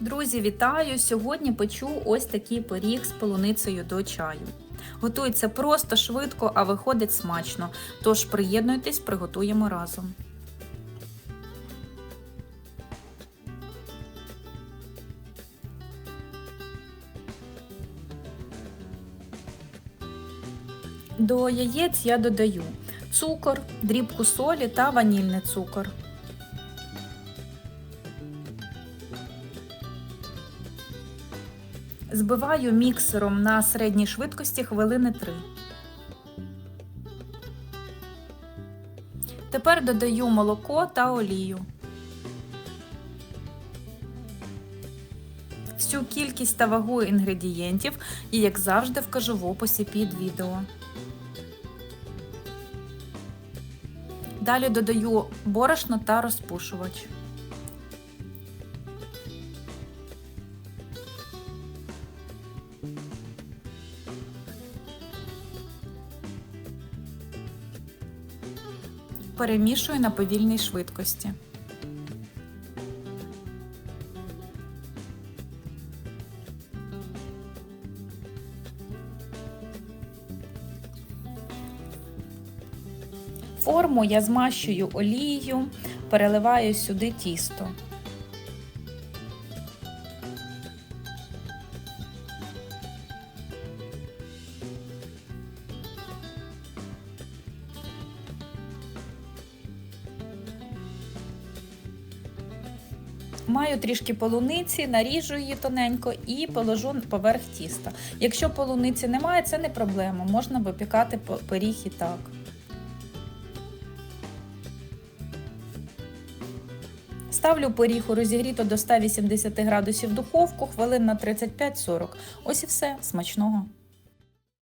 Друзі, вітаю! Сьогодні печу ось такий пиріг з полуницею до чаю. Готується просто швидко, а виходить смачно. Тож приєднуйтесь, приготуємо разом. До яєць я додаю цукор, дрібку солі та ванільний цукор. Збиваю міксером на середній швидкості хвилини 3. Тепер додаю молоко та олію. Всю кількість та вагу інгредієнтів і, як завжди, вкажу в описі під відео. Далі додаю борошно та розпушувач. Перемішую на повільній швидкості. Форму я змащую олією, переливаю сюди тісто. Маю трішки полуниці, наріжу її тоненько і положу поверх тіста. Якщо полуниці немає, це не проблема, можна випікати пиріг і так. Ставлю пиріг у розігріту до 180 градусів духовку хвилин на 35-40. Ось і все, смачного.